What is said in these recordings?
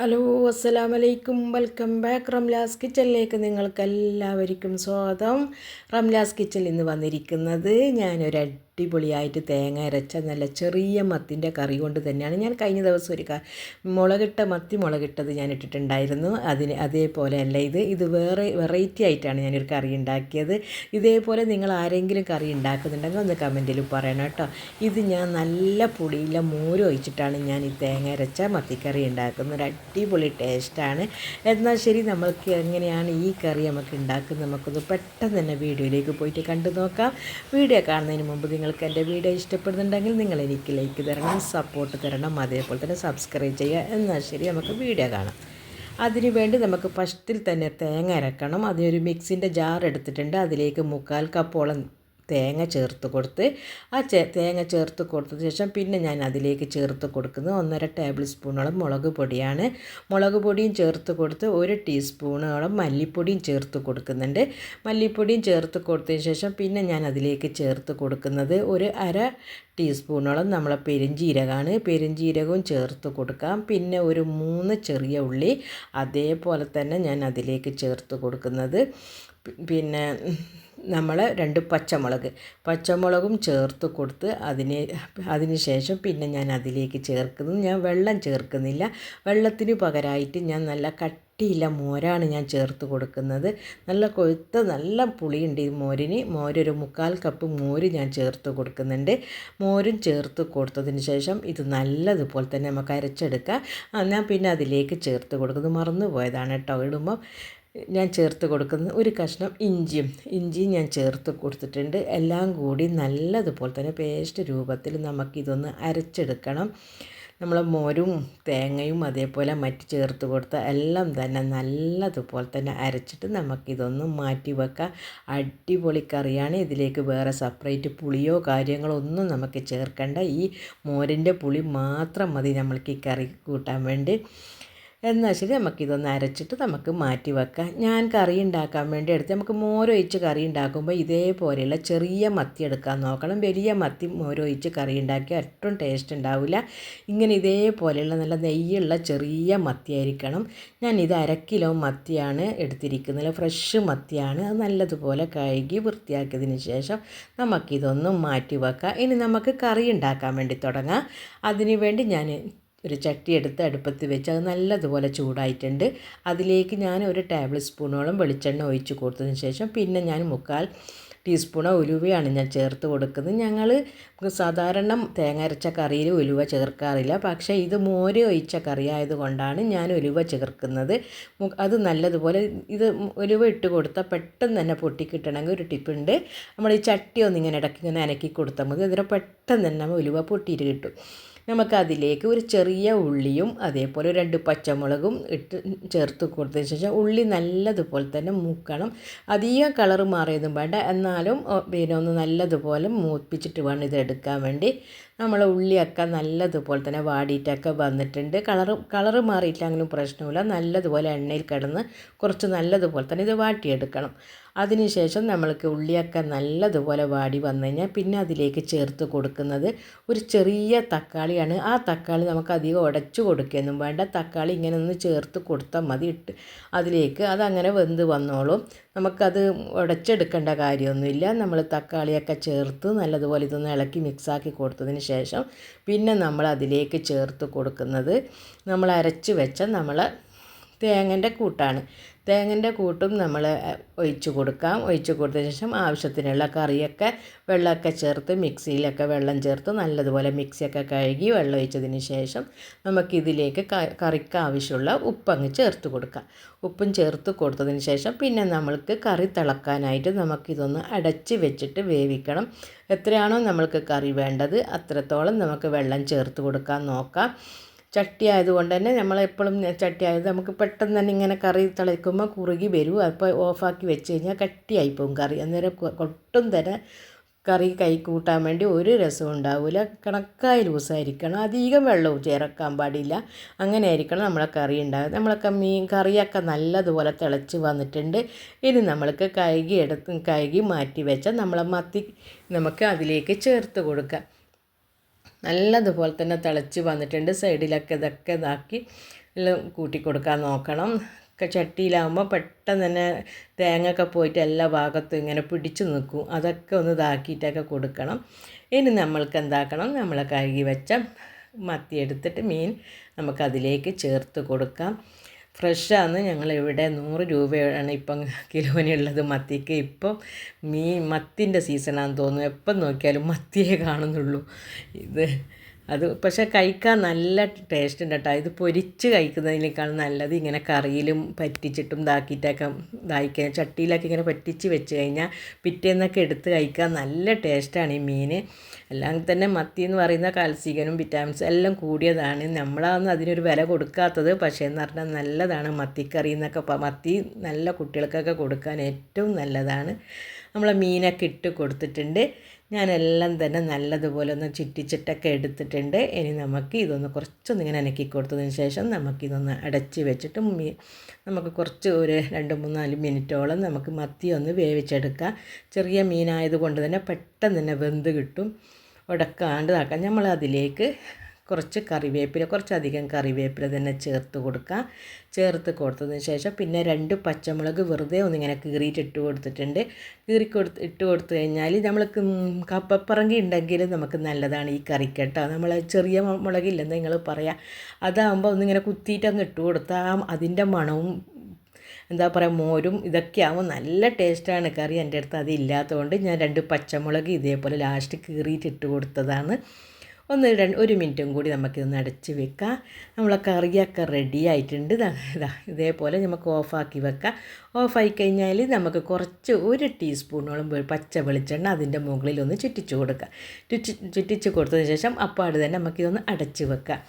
Hello അസ്സലാമലൈക്കും. Welcome back Ramla's കിച്ചണിലേക്ക് നിങ്ങൾക്ക് എല്ലാവർക്കും സ്വാഗതം. റംലാസ് കിച്ചണിൽ ഇന്ന് വന്നിരിക്കുന്നത് ഞാനൊരു അടിപൊളിയായിട്ട് തേങ്ങ അരച്ച നല്ല ചെറിയ മത്തിന്റെ കറി കൊണ്ട് തന്നെയാണ് ഞാൻ കഴിഞ്ഞ ദിവസം ഒരു മുളകിട്ട മത്തി മുളകിട്ടത് ഞാൻ ഇട്ടിട്ടുണ്ടായിരുന്നു. അതിന് അതേപോലെ അല്ല ഇത് ഇത് വേറെ വെറൈറ്റി ആയിട്ടാണ് ഞാനൊരു കറി ഉണ്ടാക്കിയത്. ഇതേപോലെ നിങ്ങൾ ആരെങ്കിലും കറി ഉണ്ടാക്കുന്നുണ്ടെങ്കിൽ ഒന്ന് കമന്റിൽ പറയണം കേട്ടോ. ഇത് ഞാൻ നല്ല പുളിയില മോര് ഒഴിച്ചിട്ടാണ് ഞാൻ ഈ തേങ്ങ അരച്ച മത്തിക്കറി ഉണ്ടാക്കുന്നത്. ഒരു അടിപൊളി ടേസ്റ്റാണ് എന്നാൽ ശരി നമ്മൾക്ക് എങ്ങനെയാണ് ഈ കറി നമുക്ക് ഉണ്ടാക്കുന്നത്? നമുക്കൊന്ന് പെട്ടെന്ന് തന്നെ വീഡിയോയിലേക്ക് പോയിട്ട് കണ്ടു നോക്കാം. വീഡിയോ കാണുന്നതിന് മുമ്പ് നിങ്ങൾക്ക് എന്റെ വീഡിയോ ഇഷ്ടപ്പെടുന്നുണ്ടെങ്കിൽ നിങ്ങൾ എനിക്ക് ലൈക്ക് തരണം സപ്പോർട്ട് തരണം അതേപോലെ തന്നെ സബ്സ്ക്രൈബ് ചെയ്യുക. എന്നാൽ ശരി നമുക്ക് വീഡിയോ കാണാം. അതിനു വേണ്ടി നമുക്ക് ഫസ്റ്റിൽ തന്നെ തേങ്ങ അരക്കണം. അതിനൊരു മിക്സിന്റെ ജാർ എടുത്തിട്ടുണ്ട്. അതിലേക്ക് മുക്കാൽ കപ്പോളം തേങ്ങ ചേർത്ത് കൊടുത്ത് ആ ചേ തേങ്ങ ചേർത്ത് കൊടുത്തതിന് ശേഷം പിന്നെ ഞാൻ അതിലേക്ക് ചേർത്ത് കൊടുക്കുന്നത് ഒന്നര ടേബിൾ സ്പൂണോളം മുളക് പൊടിയാണ്. മുളക് പൊടിയും ചേർത്ത് കൊടുത്ത് ഒരു ടീസ്പൂണോളം മല്ലിപ്പൊടിയും ചേർത്ത് കൊടുക്കുന്നുണ്ട്. മല്ലിപ്പൊടിയും ചേർത്ത് കൊടുത്തതിന് ശേഷം പിന്നെ ഞാൻ അതിലേക്ക് ചേർത്ത് കൊടുക്കുന്നത് ഒരു അര ടീസ്പൂണോളം നമ്മളെ പെരിഞ്ജീരകമാണ് പെരിഞ്ജീരകവും ചേർത്ത് കൊടുക്കാം. പിന്നെ ഒരു മൂന്ന് ചെറിയ ഉള്ളി അതേപോലെ തന്നെ ഞാൻ അതിലേക്ക് ചേർത്ത് കൊടുക്കുന്നത്. പിന്നെ നമ്മൾ രണ്ട് പച്ചമുളക്. പച്ചമുളകും ചേർത്ത് കൊടുത്ത് അതിന് അതിന് ശേഷം പിന്നെ ഞാൻ അതിലേക്ക് ചേർക്കുന്നത് ഞാൻ വെള്ളം ചേർക്കുന്നില്ല. വെള്ളത്തിന് പകരമായിട്ട് ഞാൻ നല്ല കട്ടിയില്ല മോരാണ് ഞാൻ ചേർത്ത് കൊടുക്കുന്നത്. നല്ല കൊഴുത്ത നല്ല പുളിയുണ്ട് ഈ മോരിന്. മോരൊരു മുക്കാൽ കപ്പ് മോര് ഞാൻ ചേർത്ത് കൊടുക്കുന്നുണ്ട്. മോരും ചേർത്ത് കൊടുത്തതിന് ശേഷം ഇത് നല്ലതുപോലെ തന്നെ നമുക്ക് അരച്ചെടുക്കാം. ഞാൻ പിന്നെ അതിലേക്ക് ചേർത്ത് കൊടുക്കുന്നത് മറന്നു പോയതാണ് കേട്ടോ ഇടുമ്പോൾ ഞാൻ ചേർത്ത് കൊടുക്കുന്നത് ഒരു കഷ്ണം ഇഞ്ചിയും ഇഞ്ചിയും ഞാൻ ചേർത്ത് കൊടുത്തിട്ടുണ്ട്. എല്ലാം കൂടി നല്ലതുപോലെ തന്നെ പേസ്റ്റ് രൂപത്തിൽ നമുക്കിതൊന്ന് അരച്ചെടുക്കണം. നമ്മൾ മോരും തേങ്ങയും അതേപോലെ മറ്റ് ചേർത്ത് കൊടുത്ത എല്ലാം തന്നെ നല്ലതുപോലെ തന്നെ അരച്ചിട്ട് നമുക്കിതൊന്ന് മാറ്റി വെക്കാം. അടിപൊളി കറിയാണ്. ഇതിലേക്ക് വേറെ സെപ്പറേറ്റ് പുളിയോ കാര്യങ്ങളോ ഒന്നും നമുക്ക് ചേർക്കേണ്ട. ഈ മോരിന്റെ പുളി മാത്രം മതി നമ്മൾക്ക് ഈ കറി കൂട്ടാൻ വേണ്ടി. എന്നാൽ ശരി നമുക്കിതൊന്ന് അരച്ചിട്ട് നമുക്ക് മാറ്റി വെക്കാം. ഞാൻ കറി ഉണ്ടാക്കാൻ വേണ്ടി എടുത്ത് നമുക്ക് മോരൊഴിച്ച് കറി ഉണ്ടാക്കുമ്പോൾ ഇതേപോലെയുള്ള ചെറിയ മത്തി എടുക്കാൻ നോക്കണം. വലിയ മത്തി മോരൊഴിച്ച് കറി ഉണ്ടാക്കിയാൽ ഒട്ടും ടേസ്റ്റ് ഉണ്ടാവില്ല. ഇങ്ങനെ ഇതേപോലെയുള്ള നല്ല നെയ്യുള്ള ചെറിയ മത്തി ആയിരിക്കണം. ഞാൻ ഇത് അര കിലോ മത്തിയാണ് എടുത്തിരിക്കുന്നത്. ഫ്രഷ് മത്തിയാണ്. അത് നല്ലതുപോലെ കഴുകി വൃത്തിയാക്കിയതിന് ശേഷം നമുക്കിതൊന്ന് മാറ്റി വെക്കാം. ഇനി നമുക്ക് കറി ഉണ്ടാക്കാൻ വേണ്ടി തുടങ്ങാം. അതിനുവേണ്ടി ഞാൻ ഒരു ചട്ടി എടുത്ത് അടുപ്പത്ത് വെച്ച് അത് നല്ലതുപോലെ ചൂടായിട്ടുണ്ട്. അതിലേക്ക് ഞാൻ ഒരു ടേബിൾ സ്പൂണോളം വെളിച്ചെണ്ണ ഒഴിച്ച് കൊടുത്തതിന് ശേഷം പിന്നെ ഞാൻ മുക്കാൽ ടീസ്പൂൺ ഉലുവയാണ് ഞാൻ ചേർത്ത് കൊടുക്കുന്നത്. ഞങ്ങൾ സാധാരണ തേങ്ങ അരച്ച കറിയിൽ ഉലുവ ചേർക്കാറില്ല. പക്ഷേ ഇത് മോര് ഒഴിച്ച കറി ആയതുകൊണ്ടാണ് ഞാൻ ഉലുവ ചേർക്കുന്നത്. അത് നല്ലതുപോലെ ഇത് ഉലുവ ഇട്ട് കൊടുത്താൽ പെട്ടെന്ന് തന്നെ പൊട്ടിക്കിട്ടണമെങ്കിൽ ഒരു ടിപ്പുണ്ട് നമ്മൾ ഈ ചട്ടി ഒന്നിങ്ങനെ ഇടയ്ക്ക് ഇങ്ങനെ അനക്കി കൊടുത്താൽ മതി. അതിന് പെട്ടെന്ന് തന്നെ ഉലുവ പൊട്ടിയിട്ട് കിട്ടും. നമുക്കതിലേക്ക് ഒരു ചെറിയ ഉള്ളിയും അതേപോലെ രണ്ട് പച്ചമുളകും ഇട്ട് ചേർത്ത് കൊടുത്തതിന് ശേഷം ഉള്ളി നല്ലതുപോലെ തന്നെ മൂക്കണം. അധികം കളർ മാറിയതും വേണ്ട. എന്നാലും പിന്നെ ഒന്ന് നല്ലതുപോലെ മൂപ്പിച്ചിട്ട് വേണം ഇത് എടുക്കാൻ വേണ്ടി. നമ്മൾ ഉള്ളിയൊക്കെ നല്ലതുപോലെ തന്നെ വാടിയിട്ടൊക്കെ വന്നിട്ടുണ്ട്. കളർ കളറ് മാറിയിട്ടില്ലെങ്കിലും പ്രശ്നമില്ല നല്ലതുപോലെ എണ്ണയിൽ കിടന്ന് കുറച്ച് നല്ലതുപോലെ തന്നെ ഇത് വാട്ടിയെടുക്കണം. അതിനുശേഷം നമ്മൾക്ക് ഉള്ളിയൊക്കെ നല്ലതുപോലെ വാടി വന്നു കഴിഞ്ഞാൽ പിന്നെ അതിലേക്ക് ചേർത്ത് കൊടുക്കുന്നത് ഒരു ചെറിയ തക്കാളിയാണ്. ആ തക്കാളി നമുക്ക് അധികം ഉടച്ചു കൊടുക്കുകയൊന്നും വേണ്ട. തക്കാളി ഇങ്ങനെ ഒന്ന് ചേർത്ത് കൊടുത്താൽ മതി ഇട്ട്. അതിലേക്ക് അതങ്ങനെ വെന്ത് വന്നോളും. നമുക്കത് ഉടച്ചെടുക്കേണ്ട കാര്യമൊന്നുമില്ല. നമ്മൾ തക്കാളിയൊക്കെ ചേർത്ത് നല്ലതുപോലെ ഇതൊന്ന് ഇളക്കി മിക്സാക്കി കൊടുത്തതിന് ശേഷം പിന്നെ നമ്മൾ അതിലേക്ക് ചേർത്ത് കൊടുക്കുന്നത് നമ്മൾ അരച്ച് വെച്ച നമ്മൾ തേങ്ങന്റെ കൂട്ടാണ്. തേങ്ങന്റെ കൂട്ടും നമ്മൾ ഒഴിച്ച് കൊടുക്കാം. ഒഴിച്ച് കൊടുത്തതിന് ശേഷം ആവശ്യത്തിനുള്ള കറിയൊക്കെ വെള്ളമൊക്കെ ചേർത്ത് മിക്സിയിലൊക്കെ വെള്ളം ചേർത്ത് നല്ലതുപോലെ മിക്സിയൊക്കെ കഴുകി വെള്ളം ഒഴിച്ചതിന് ശേഷം നമുക്കിതിലേക്ക് കറിക്ക് ആവശ്യമുള്ള ഉപ്പങ്ങ് ചേർത്ത് കൊടുക്കാം. ഉപ്പും ചേർത്ത് കൊടുത്തതിന് ശേഷം പിന്നെ നമ്മൾക്ക് കറി തിളക്കാനായിട്ട് നമുക്കിതൊന്ന് അടച്ച് വെച്ചിട്ട് വേവിക്കണം. എത്രയാണോ നമ്മൾക്ക് കറി വേണ്ടത് അത്രത്തോളം നമുക്ക് വെള്ളം ചേർത്ത് കൊടുക്കാൻ നോക്കാം. ചട്ടി ആയതുകൊണ്ട് തന്നെ നമ്മൾ എപ്പോഴും ചട്ടി ആയത് നമുക്ക് പെട്ടെന്ന് തന്നെ ഇങ്ങനെ കറി തിളയ്ക്കുമ്പോൾ കുറുകി വരും. അപ്പോൾ ഓഫാക്കി വെച്ച് കഴിഞ്ഞാൽ കട്ടിയായി പോകും കറി. അന്നേരം ഒട്ടും തന്നെ കറി കൈ കൂട്ടാൻ വേണ്ടി ഒരു രസവും ഉണ്ടാവില്ല കണക്കായ ലൂസായിരിക്കണം അധികം വെള്ളവും ചേർക്കാൻ പാടില്ല. അങ്ങനെ ആയിരിക്കണം നമ്മളെ കറി ഉണ്ടാകുക നമ്മളൊക്കെ മീൻ കറിയൊക്കെ നല്ലതുപോലെ തിളച്ച് വന്നിട്ടുണ്ട്. ഇനി നമ്മൾക്ക് കഴുകി എടുത്ത് കഴുകി മാറ്റി വെച്ച നമ്മളെ മത്തി നമുക്ക് അതിലേക്ക് ചേർത്ത് കൊടുക്കാം. നല്ലതുപോലെ തന്നെ തിളച്ച് വന്നിട്ടുണ്ട്. സൈഡിലൊക്കെ ഇതൊക്കെ ഇതാക്കി എല്ലാം കൂട്ടി കൊടുക്കാൻ നോക്കണം. ഒക്കെ പെട്ടെന്ന് തന്നെ തേങ്ങ ഒക്കെ പോയിട്ട് എല്ലാ ഭാഗത്തും ഇങ്ങനെ പിടിച്ചു നിൽക്കും. അതൊക്കെ ഒന്ന് ഇതാക്കിയിട്ടൊക്കെ കൊടുക്കണം. ഇനി നമ്മൾക്ക് എന്താക്കണം? നമ്മൾ കഴുകി വെച്ച മത്തി എടുത്തിട്ട് മീൻ നമുക്കതിലേക്ക് ചേർത്ത് കൊടുക്കാം. ഫ്രഷാണ് ഞങ്ങളിവിടെ നൂറ് രൂപയാണ് ഇപ്പം കിലോനുള്ളത് മത്തിക്ക്. ഇപ്പം മീൻ മത്തിന്റെ സീസണാണെന്ന് തോന്നുന്നു. എപ്പം നോക്കിയാലും മത്തിയെ കാണുന്നുള്ളൂ. ഇത് അത് പക്ഷേ കഴിക്കാൻ നല്ല ടേസ്റ്റ് ഉണ്ട് കേട്ടോ ഇത് പൊരിച്ച് കഴിക്കുന്നതിനേക്കാൾ നല്ലത് ഇങ്ങനെ കറിയിലും പറ്റിച്ചിട്ടും ഇതാക്കിയിട്ടൊക്കെ ഇതാക്കി ചട്ടിയിലൊക്കെ ഇങ്ങനെ പറ്റിച്ച് വെച്ച് കഴിഞ്ഞാൽ പിറ്റേന്നൊക്കെ എടുത്ത് കഴിക്കാൻ നല്ല ടേസ്റ്റാണ് ഈ മീൻ അല്ലാതെ തന്നെ മത്തി എന്ന് പറയുന്ന കാൽസ്യനും വിറ്റാമിൻസ് എല്ലാം കൂടിയതാണ്. നമ്മളാണ് അതിനൊരു വില കൊടുക്കാത്തത്. പക്ഷേ എന്ന് പറഞ്ഞാൽ നല്ലതാണ് മത്തിക്കറി എന്നൊക്കെ മത്തി നല്ല കുട്ടികൾക്കൊക്കെ കൊടുക്കാൻ ഏറ്റവും നല്ലതാണ്. നമ്മൾ മീനൊക്കെ ഇട്ട് കൊടുത്തിട്ടുണ്ട്. ഞാനെല്ലാം തന്നെ നല്ലതുപോലെ ഒന്ന് ചിറ്റിച്ചിട്ടൊക്കെ എടുത്തിട്ടുണ്ട്. ഇനി നമുക്ക് ഇതൊന്ന് കുറച്ചൊന്ന് ഇങ്ങനെ അനക്കി കൊടുത്തതിന് ശേഷം നമുക്കിതൊന്ന് അടച്ച് വെച്ചിട്ട് നമുക്ക് കുറച്ച് ഒരു രണ്ട് മൂന്നാൽ നാല് മിനിറ്റോളം നമുക്ക് മത്തി ഒന്ന് വേവിച്ചെടുക്കാം. ചെറിയ മീനായതുകൊണ്ട് തന്നെ പെട്ടെന്ന് തന്നെ വെന്ത് കിട്ടും. ഉടക്കാണ്ട് നമ്മൾ അതിലേക്ക് കുറച്ച് കറിവേപ്പില കുറച്ചധികം കറിവേപ്പില തന്നെ ചേർത്ത് കൊടുക്കുക ചേർത്ത് കൊടുത്തതിന് ശേഷം പിന്നെ രണ്ട് പച്ചമുളക് വെറുതെ ഒന്നിങ്ങനെ കീറിയിട്ട് ഇട്ട് കൊടുത്തിട്ടുണ്ട്. കീറി കൊടുത്ത് ഇട്ട് കൊടുത്തു കഴിഞ്ഞാൽ നമ്മൾ കപ്പപ്പറങ്കി ഉണ്ടെങ്കിൽ നമുക്ക് നല്ലതാണ് ഈ കറിക്ക് കേട്ടോ. നമ്മൾ ചെറിയ മുളകില്ലെന്ന് നിങ്ങൾ പറയാം. അതാകുമ്പോൾ ഒന്നിങ്ങനെ കുത്തിയിട്ട് അങ്ങ് ഇട്ട് കൊടുത്താൽ അതിന്റെ മണവും എന്താ പറയുക മോരും ഇതൊക്കെ ആകുമ്പോൾ നല്ല ടേസ്റ്റാണ് കറി എന്റെ അടുത്ത്. അതില്ലാത്തതുകൊണ്ട് ഞാൻ രണ്ട് പച്ചമുളക് ഇതേപോലെ ലാസ്റ്റ് കീറിയിട്ട് ഇട്ട് കൊടുത്തതാണ്. ഒന്ന് രണ്ട് ഒരു മിനിറ്റും കൂടി നമുക്കിതൊന്ന് അടച്ച് വെക്കാം. നമ്മളെ കറിയൊക്കെ റെഡി ആയിട്ടുണ്ട്. ഇതാ ഇതേപോലെ നമുക്ക് ഓഫാക്കി വെക്കാം. ഓഫായി കഴിഞ്ഞാൽ നമുക്ക് കുറച്ച് ഒരു ടീസ്പൂണോളം പച്ച വെളിച്ചെണ്ണ അതിന്റെ മുകളിൽ ഒന്ന് ചുറ്റിച്ച് കൊടുക്കുക ചുറ്റി ചുറ്റിച്ച് കൊടുത്തതിന് ശേഷം അപ്പാട് തന്നെ നമുക്കിതൊന്ന് അടച്ച് വെക്കാം.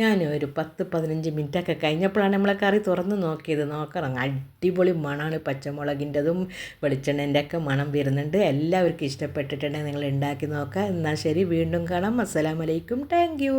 ഞാൻ ഒരു പത്ത് പതിനഞ്ച് മിനിറ്റൊക്കെ കഴിഞ്ഞപ്പോഴാണ് നമ്മളെ കറി തുറന്ന് നോക്കിയത്. നോക്കണം അടിപൊളി മണമാണ് പച്ചമുളകിന്റെതും വെളിച്ചെണ്ണന്റെ ഒക്കെ മണം വരുന്നുണ്ട്. എല്ലാവർക്കും ഇഷ്ടപ്പെട്ടിട്ടുണ്ടെങ്കിൽ നിങ്ങൾ ഉണ്ടാക്കി നോക്കാം എന്നാൽ ശരി വീണ്ടും കാണാം. അസ്സലാമലൈക്കും താങ്ക് യു